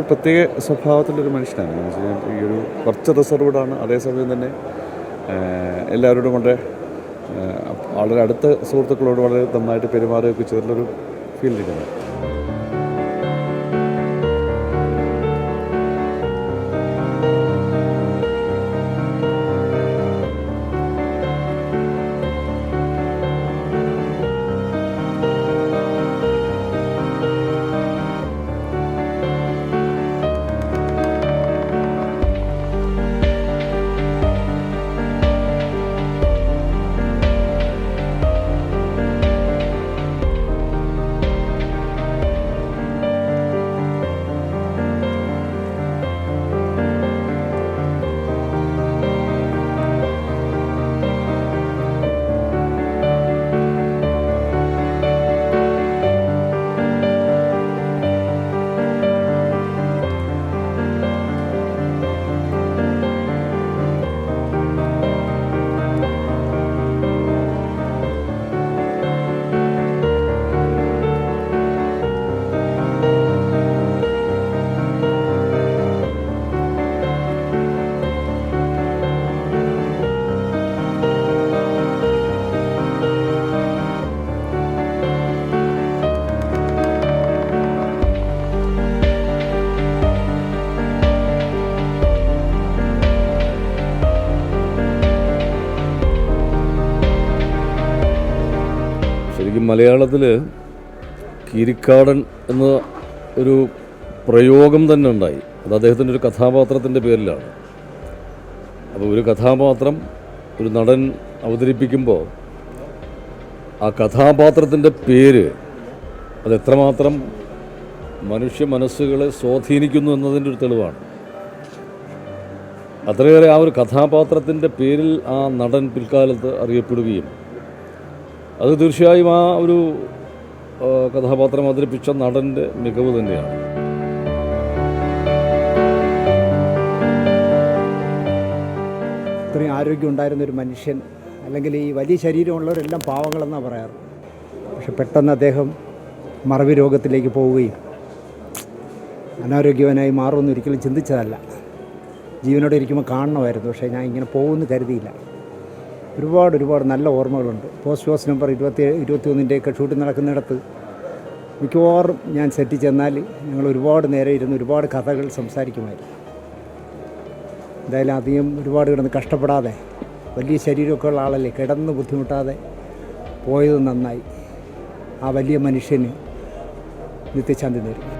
പ്രത്യേക സ്വഭാവത്തിലൊരു മനുഷ്യനാണ്. എന്ന് വെച്ച് കഴിഞ്ഞാൽ ഈ ഒരു കുറച്ച് റിസർവ്ഡാണ് അതേസമയം തന്നെ എല്ലാവരോടും വളരെ വളരെ അടുത്ത സുഹൃത്തുക്കളോട് വളരെ നന്നായിട്ട് പെരുമാറുകയൊക്കെ ചെയ്തിട്ടുള്ളൊരു ഫീൽ ശരിക്കും മലയാളത്തിൽ കിരിക്കാടൻ എന്ന ഒരു പ്രയോഗം തന്നെ ഉണ്ടായി. അത് അദ്ദേഹത്തിന്റെ ഒരു കഥാപാത്രത്തിന്റെ പേരിലാണ്. അപ്പോൾ ഒരു കഥാപാത്രം ഒരു നടൻ അവതരിപ്പിക്കുമ്പോൾ ആ കഥാപാത്രത്തിന്റെ പേര് അത് എത്രമാത്രം മനുഷ്യ മനസ്സുകളെ സ്വാധീനിക്കുന്നു എന്നതിന്റെ ഒരു തെളിവാണ്. അത്രയേറെ ആ ഒരു കഥാപാത്രത്തിന്റെ പേരിൽ ആ നടൻ പിൽക്കാലത്ത് അറിയപ്പെടുകയും അത് തീർച്ചയായും ആ ഒരു കഥാപാത്രം അവതരിപ്പിച്ച നടന്റെ മികവ് തന്നെയാണ്. ഇത്രയും ആരോഗ്യം ഉണ്ടായിരുന്ന ഒരു മനുഷ്യൻ അല്ലെങ്കിൽ ഈ വലിയ ശരീരമുള്ളവരെല്ലാം പാവങ്ങളെന്നാണ് പറയാറ്. പക്ഷെ പെട്ടെന്ന് അദ്ദേഹം മറവി രോഗത്തിലേക്ക് പോവുകയും അനാരോഗ്യവനായി മാറുമെന്ന് ഒരിക്കലും ചിന്തിച്ചതല്ല. ജീവനോടെ ഇരിക്കുമ്പോൾ കാണണമായിരുന്നു പക്ഷേ ഞാൻ ഇങ്ങനെ പോകുമെന്ന് കരുതിയില്ല. ഒരുപാട് ഒരുപാട് നല്ല ഓർമ്മകളുണ്ട്. പോസ്റ്റ് ഹൗസ് നമ്പർ ഇരുപത്തി ഇരുപത്തി ഒന്നിന്റെയൊക്കെ ഷൂട്ടിംഗ് നടക്കുന്നിടത്ത് മിക്കവാറും ഞാൻ സെറ്റ് ചെന്നാൽ ഞങ്ങൾ ഒരുപാട് നേരെ ഇരുന്ന് ഒരുപാട് കഥകൾ സംസാരിക്കുമായിരുന്നു. എന്തായാലും അധികം ഒരുപാട് കിടന്ന് കഷ്ടപ്പെടാതെ വലിയ ശരീരമൊക്കെ ഉള്ള ആളല്ലേ കിടന്ന് ബുദ്ധിമുട്ടാതെ പോയത് നന്നായി. ആ വലിയ മനുഷ്യന് നിത്യശാന്തി നേരും